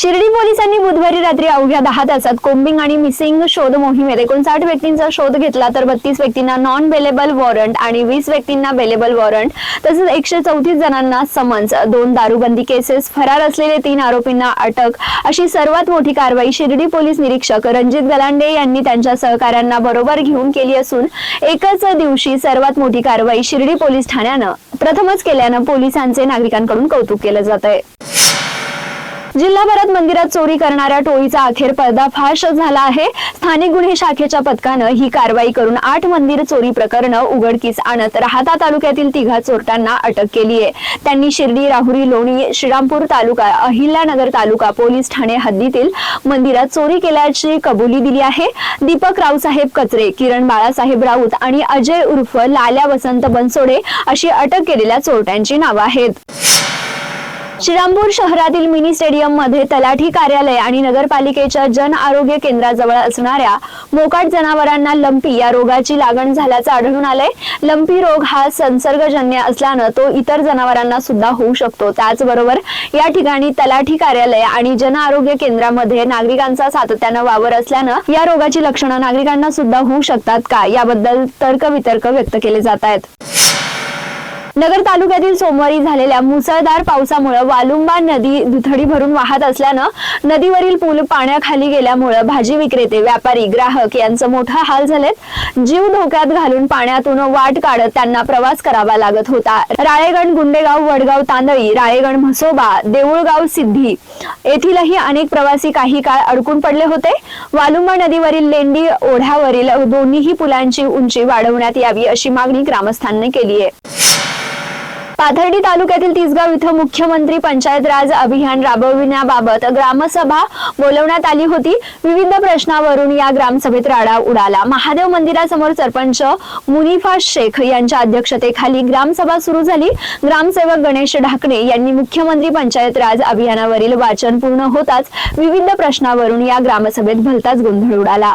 शिर्डी पोलिसांनी बुधवारी रात्री अवघ्या दहा तासात कोंबिंग आणि मिसिंग शोध मोहिमेत एकोणसाठ व्यक्तींचा शोध घेतला तर बत्तीस व्यक्तींना नॉन बेलेबल वॉरंट आणि वीस व्यक्तींना बेलेबल वॉरंट तसंच एकशे चौतीस जणांना समन्स दोन दारूबंदी केसेस फरार असलेले तीन आरोपींना अटक. अशी सर्वात मोठी कारवाई शिर्डी पोलीस निरीक्षक रणजित गलांडे यांनी त्यांच्या सहकाऱ्यांना बरोबर घेऊन केली असून एकच दिवशी सर्वात मोठी कारवाई शिर्डी पोलीस ठाण्यानं प्रथमच केल्यानं पोलिसांचे नागरिकांकडून कौतुक केलं जात आहे जिल्हाभरात मंदिरात चोरी करणाऱ्या टोळीचा अखेर पर्दाफाश झाला आहे. स्थानिक गुन्हे शाखेच्या पथकानं ही कारवाई करून आठ मंदिर चोरी प्रकरण उघडकीस आणत राहता तालुक्यातील तिघा चोरट्यांना अटक केली आहे. त्यांनी शिर्डी राहुरी लोणी श्रीरामपूर तालुका अहिल्यानगर तालुका पोलीस ठाणे हद्दीतील मंदिरात चोरी केल्याची कबुली दिली आहे. दीपक रावसाहेब कचरे किरण बाळासाहेब राऊत आणि अजय उर्फ लाल्या वसंत बनसोडे अशी अटक केलेल्या चोरट्यांची नावं आहेत. श्रीरामपूर शहरातील मिनी स्टेडियममध्ये तलाठी कार्यालय आणि नगरपालिकेच्या जन आरोग्य केंद्राजवळ असणाऱ्या मोकाट जनावरांना लंपी या रोगाची लागण झाल्याचं आढळून आलंय. लंपी रोग हा संसर्गजन्य असल्यानं तो इतर जनावरांना सुद्धा होऊ शकतो. त्याचबरोबर या ठिकाणी तलाठी कार्यालय आणि जन आरोग्य केंद्रामध्ये नागरिकांचा सातत्यानं वावर असल्यानं या रोगाची लक्षणं नागरिकांना सुद्धा होऊ शकतात का? याबद्दल तर्कवितर्क व्यक्त केले जात आहेत. नगर तालुक्यातील सोमवारी झालेल्या मुसळधार पावसामुळे वालुंबा नदी दुथडी भरून वाहत असल्यानं नदीवरील पूल पाण्याखाली गेल्यामुळे भाजी विक्रेते व्यापारी ग्राहक यांचं मोठा हाल झालेत. जीव धोक्यात घालून पाण्यातून वाट काढत त्यांना प्रवास करावा लागत होता. राळेगण गुंडेगाव वडगाव तांदळी राळेगण म्हसोबा देऊळगाव सिद्धी येथीलही अनेक प्रवासी काही काळ अडकून पडले होते. वालुंबा नदीवरील लेंडी ओढ्यावरील दोन्हीही पुलांची उंची वाढवण्यात यावी अशी मागणी ग्रामस्थांनी केली आहे. पाथर्डी तालुक्यातील तिसगाव इथं मुख्यमंत्री पंचायत राज अभियान राबविण्याबाबत ग्रामसभा बोलवण्यात आली होती. विविध प्रश्नावरून या ग्रामसभेत राडा उडाला. महादेव मंदिरासमोर सरपंच मुनिफा शेख यांच्या अध्यक्षतेखाली ग्रामसभा सुरू झाली. ग्रामसेवक गणेश ढाकणे यांनी मुख्यमंत्री पंचायत राज अभियानावरील वाचन पूर्ण होताच विविध प्रश्नावरून या ग्रामसभेत भलताच गोंधळ उडाला.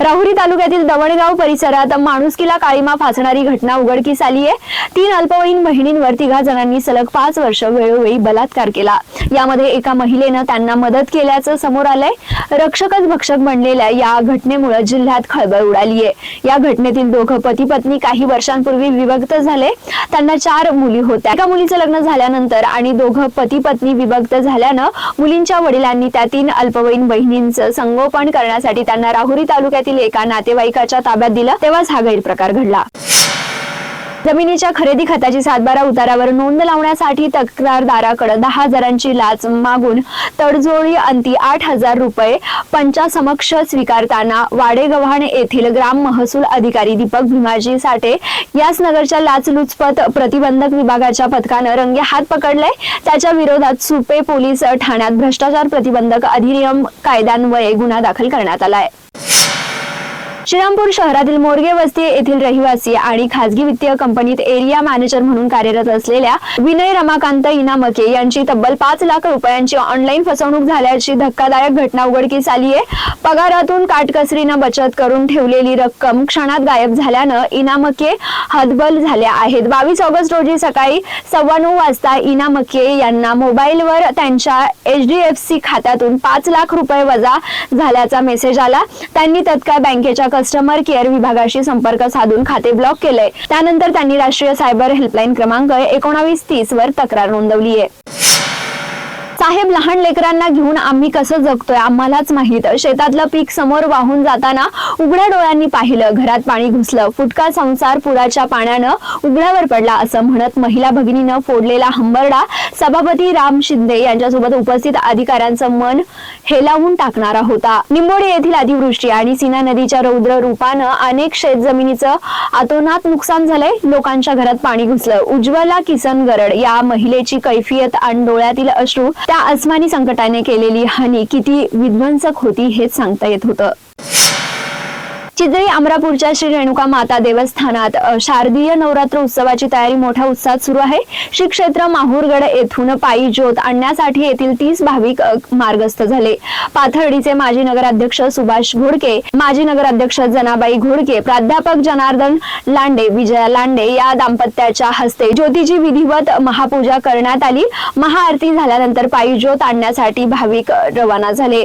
राहुरी तालुक्यातील दवणगाव परिसरात माणुसकीला काळीमा फासणारी घटना उघडकीस आली आहे. तीन अल्पवयीन बहिणींवर तिघा जणांनी सलग पाच वर्ष वेळोवेळी बलात्कार केला. यामध्ये एका महिलेनं त्यांना मदत केल्याचं समोर आलंय. रक्षकच भक्षक बनलेल्या या घटनेमुळे जिल्ह्यात खळबळ उडाली आहे. या घटनेतील दोघं पती पत्नी काही वर्षांपूर्वी विभक्त झाले. त्यांना चार मुली होत्या. एका मुलीचं लग्न झाल्यानंतर आणि दोघं पती पत्नी विभक्त झाल्यानं मुलींच्या वडिलांनी त्या तीन अल्पवयीन बहिणींचं संगोपन करण्यासाठी त्यांना राहुरी तालुक्यात तालुक्यातील एका नातेवाईकाच्या ताब्यात दिला तेव्हाच हा गैरप्रकार घडला. जमिनीच्या खरेदी खताची सातबारा उतारावर नोंद लावण्यासाठी तक्रारदाराकडे दहा हजारांची लाच मागून तडजोडी अंती आठ हजार रुपये पंचासमक्ष स्वीकारताना वाडेगव्हाण येथील ग्राम महसूल अधिकारी दीपक भीमाजी साठे याच नगरच्या लाचलुचपत प्रतिबंधक विभागाच्या पथकानं रंगे हात पकडले. त्याच्या विरोधात सुपे पोलीस ठाण्यात भ्रष्टाचार प्रतिबंधक अधिनियम कायद्यान्वये गुन्हा दाखल करण्यात आलाय. श्रीरामपूर शहरातील मोरगे वस्ती येथील रहिवासी आणि खासगी वित्तीय कंपनीत एरिया मॅनेजर म्हणून कार्यरत असलेल्या विनय रमाकांत इनामके यांची तब्बल पाच लाख रुपयांची ऑनलाईन फसवणूक झाल्याची धक्कादायक घटना उघडकीस आली आहे. पगारातून काटकसरीनं बचत करून ठेवलेली रक्कम क्षणात गायब झाल्यानं इनामके हतबल झाल्या आहेत. बावीस ऑगस्ट रोजी सकाळी सव्वा नऊ वाजता इनामके यांना मोबाईलवर त्यांच्या एच डी एफ सी खात्यातून पाच लाख रुपये वजा झाल्याचा मेसेज आला. त्यांनी तत्काळ बँकेच्या कस्टमर केअर विभागाशी संपर्क साधून खाते ब्लॉक केलंय. त्यानंतर त्यांनी राष्ट्रीय सायबर हेल्पलाईन क्रमांक एकोणावीस तीस वर तक्रार नोंदवली आहे साहेब लहान लेकरांना घेऊन आम्ही कसं जगतोय आम्हालाच माहीत. शेतातलं पीक समोर वाहून जाताना उघड्या डोळ्यांनी पाहिलं. घरात पाणी घुसलं. फुटका संसार पुराच्या पाण्यानं उघड्यावर पडला असं म्हणत महिला भगिनीनं फोडलेला हंबरडा सभापती राम शिंदे यांच्यासोबत उपस्थित अधिकाऱ्यांचं मन हेलावून टाकणारा होता. निंबोडे येथील अतिवृष्टी आणि सीना नदीच्या रौद्र रूपानं अनेक शेत जमिनीचं आतोनात नुकसान झालंय. लोकांच्या घरात पाणी घुसलं. उज्ज्वला किसन गरड या महिलेची कैफियत आणि डोळ्यातील अश्रू त्या अस्मानी संकटाने केलेली हानी किती विध्वंसक होती हेच सांगता येत होतं. चितळी अमरापूरच्या श्री रेणुका माता देवस्थानात शारदीय नवरात्र उत्सवाची तयारी मोठ्या उत्साहात सुरू आहे. श्री क्षेत्र माहूरगड येथून पायी ज्योत आणण्यासाठी येथील तीस भाविक मार्गस्थ झाले. पाथर्डीचे माजी नगराध्यक्ष सुभाष घोडके माजी नगराध्यक्ष जनाबाई घोडके प्राध्यापक जनार्दन लांडे विजया लांडे या दाम्पत्याच्या हस्ते ज्योतीची विधिवत महापूजा करण्यात आली. महाआरती झाल्यानंतर पायी ज्योत आणण्यासाठी भाविक रवाना झाले.